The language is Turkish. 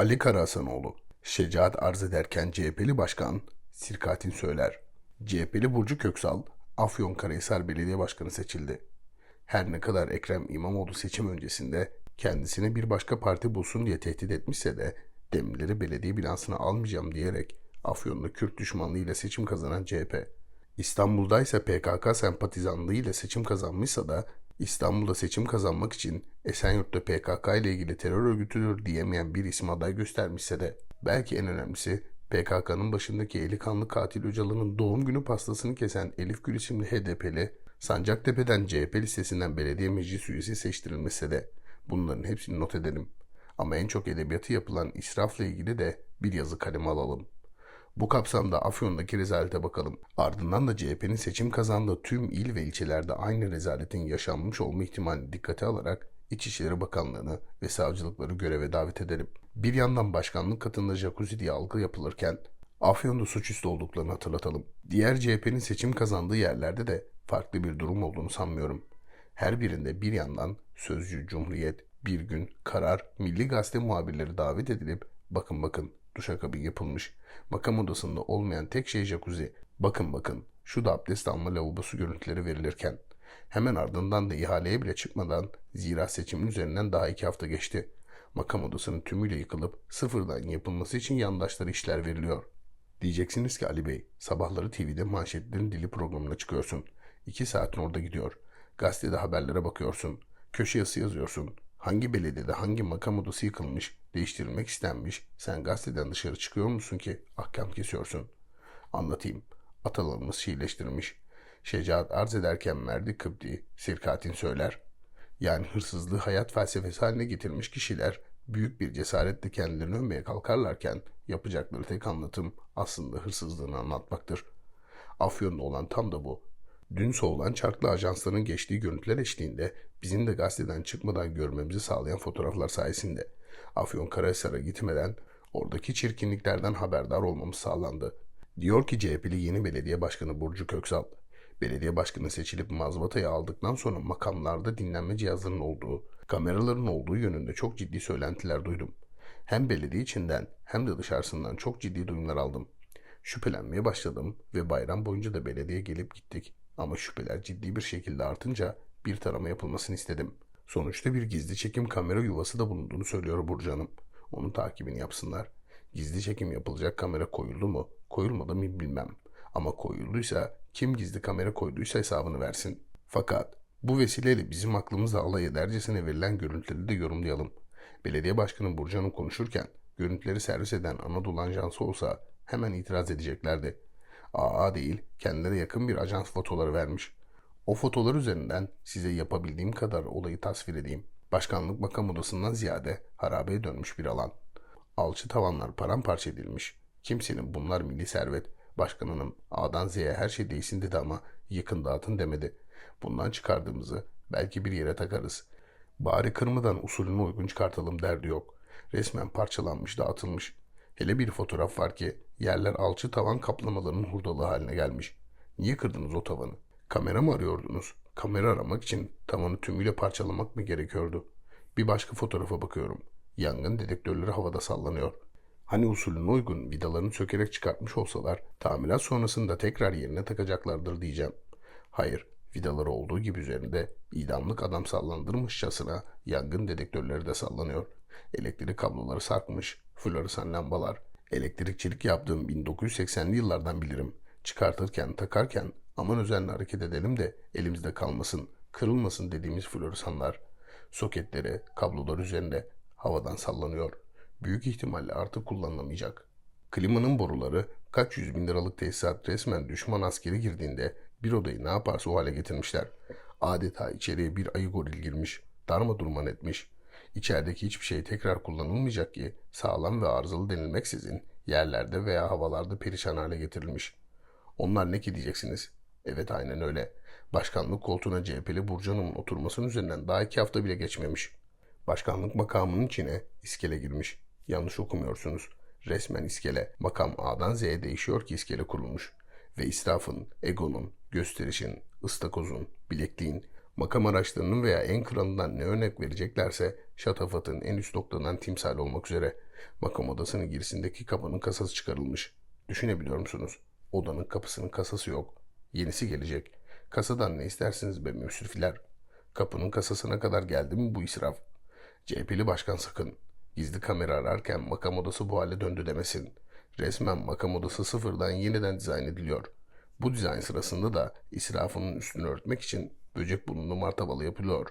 Ali Karahasanoğlu, şecaat arz ederken CHP'li başkan Sirkatin söyler. CHP'li Burcu Köksal, Afyonkarahisar Belediye Başkanı seçildi. Her ne kadar Ekrem İmamoğlu seçim öncesinde kendisine bir başka parti bulsun diye tehdit etmişse de demirleri belediye bilansına almayacağım diyerek Afyon'da Kürt düşmanlığıyla seçim kazanan CHP. İstanbul'da ise PKK sempatizanlığı ile seçim kazanmışsa da İstanbul'da seçim kazanmak için Esenyurt'ta PKK ile ilgili terör örgütüdür diyemeyen bir isim aday göstermişse de belki en önemlisi PKK'nın başındaki eli kanlı katil Öcalan'ın doğum günü pastasını kesen Elif Gül isimli HDP'li Sancaktepe'den CHP listesinden belediye meclis üyesi seçtirilmesi de bunların hepsini not edelim. Ama en çok edebiyatı yapılan israfla ilgili de bir yazı kaleme alalım. Bu kapsamda Afyon'daki rezalete bakalım. Ardından da CHP'nin seçim kazandığı tüm il ve ilçelerde aynı rezaletin yaşanmış olma ihtimalini dikkate alarak İçişleri Bakanlığı'nı ve savcılıkları göreve davet edelim. Bir yandan başkanlık katında jacuzzi diye algı yapılırken Afyon'da suçüstü olduklarını hatırlatalım. Diğer CHP'nin seçim kazandığı yerlerde de farklı bir durum olduğunu sanmıyorum. Her birinde bir yandan Sözcü, Cumhuriyet, Bir Gün, Karar, Milli Gazete muhabirleri davet edilip bakın bakın duşakabin yapılmış. Makam odasında olmayan tek şey jacuzzi. Bakın bakın şu da abdest alma lavabosu görüntüleri verilirken. Hemen ardından da ihaleye bile çıkmadan zira seçimin üzerinden daha iki hafta geçti. Makam odasının tümüyle yıkılıp sıfırdan yapılması için yandaşlara işler veriliyor. Diyeceksiniz ki Ali Bey, sabahları TV'de manşetlerin dili programına çıkıyorsun. İki saatin orada gidiyor. Gazetede haberlere bakıyorsun. Köşe yazısı yazıyorsun. Hangi belediyede hangi makam odası yıkılmış, değiştirilmek istenmiş, sen gazeteden dışarı çıkıyor musun ki ahkam kesiyorsun? Anlatayım. Atalarımız şiirleştirilmiş. Şecaat arz ederken Merdi Kıbdi, Sirkatin söyler. Yani hırsızlığı hayat felsefesi haline getirmiş kişiler büyük bir cesaretle kendilerini övmeye kalkarlarken yapacakları tek anlatım aslında hırsızlığını anlatmaktır. Afyon'da olan tam da bu. Dün soğulan çarklı ajansların geçtiği görüntüler eşliğinde bizim de gazeteden çıkmadan görmemizi sağlayan fotoğraflar sayesinde Afyonkarahisar'a gitmeden oradaki çirkinliklerden haberdar olmamız sağlandı. Diyor ki CHP'li yeni belediye başkanı Burcu Köksal, belediye başkanı seçilip mazbatayı aldıktan sonra makamlarda dinlenme cihazlarının olduğu, kameraların olduğu yönünde çok ciddi söylentiler duydum. Hem belediye içinden hem de dışarısından çok ciddi duyumlar aldım. Şüphelenmeye başladım ve bayram boyunca da belediye gelip gittik. Ama şüpheler ciddi bir şekilde artınca bir tarama yapılmasını istedim. Sonuçta bir gizli çekim kamera yuvası da bulunduğunu söylüyor Burcu Hanım. Onun takibini yapsınlar. Gizli çekim yapılacak kamera koyuldu mu, koyulmadı mı bilmem. Ama koyulduysa kim gizli kamera koyduysa hesabını versin. Fakat bu vesileyle bizim aklımızla alay edercesine verilen görüntüleri de yorumlayalım. Belediye Başkanı Burcu konuşurken görüntüleri servis eden Anadolu Ajansı olsa hemen itiraz edeceklerdi. AA değil, kendileri yakın bir ajans fotoları vermiş. O fotolar üzerinden size yapabildiğim kadar olayı tasvir edeyim. Başkanlık makam odasından ziyade harabeye dönmüş bir alan. Alçı tavanlar paramparça edilmiş. Kimsenin bunlar milli servet. Başkanının A'dan Z'ye her şey değişsin dedi ama yıkın dağıtın demedi. Bundan çıkardığımızı belki bir yere takarız. Bari kırmadan usulüne uygun çıkartalım derdi yok. Resmen parçalanmış dağıtılmış. Hele bir fotoğraf var ki yerler alçı tavan kaplamalarının hurdalığı haline gelmiş. Niye kırdınız o tavanı? Kamera mı arıyordunuz? Kamera aramak için tavanı tümüyle parçalamak mı gerekiyordu? Bir başka fotoğrafa bakıyorum. Yangın dedektörleri havada sallanıyor. Hani usulüne uygun vidalarını sökerek çıkartmış olsalar tamirat sonrasında tekrar yerine takacaklardır diyeceğim. Hayır, vidaları olduğu gibi üzerinde idamlık adam sallandırmışçasına yangın dedektörleri de sallanıyor. Elektrik kabloları sarkmış, floresan lambalar. Elektrikçilik yaptığım 1980'li yıllardan bilirim. Çıkartırken, takarken aman özenle hareket edelim de elimizde kalmasın, kırılmasın dediğimiz floresanlar. Soketleri, kablolar üzerinde havadan sallanıyor. Büyük ihtimalle artık kullanılamayacak. Klimanın boruları kaç yüz bin liralık tesisat resmen düşman askeri girdiğinde bir odayı ne yaparsa o hale getirmişler. Adeta içeriye bir ayı goril girmiş, darma durman etmiş. İçerideki hiçbir şey tekrar kullanılmayacak ki sağlam ve arızalı denilmeksizin yerlerde veya havalarda perişan hale getirilmiş. Onlar ne ki diyeceksiniz? Evet aynen öyle. Başkanlık koltuğuna CHP'li Burcu oturmasının üzerinden daha iki hafta bile geçmemiş. Başkanlık makamının içine iskele girmiş. Yanlış okumuyorsunuz. Resmen iskele. Makam A'dan Z'ye değişiyor ki iskele kurulmuş. Ve israfın, egonun, gösterişin, ıstakozun, bilekliğin, Makam araçlarının veya en kralından ne örnek vereceklerse şatafatın en üst noktadan timsal olmak üzere makam odasının girişindeki kapının kasası çıkarılmış. Düşünebiliyor musunuz? Odanın kapısının kasası yok. Yenisi gelecek. Kasadan ne istersiniz be müsrifiler? Kapının kasasına kadar geldi mi bu israf? CHP'li başkan sakın. Gizli kamera ararken makam odası bu hale döndü demesin. Resmen makam odası sıfırdan yeniden dizayn ediliyor. Bu dizayn sırasında da israfının üstünü örtmek için böcek burnunu martabalı yapılıyor.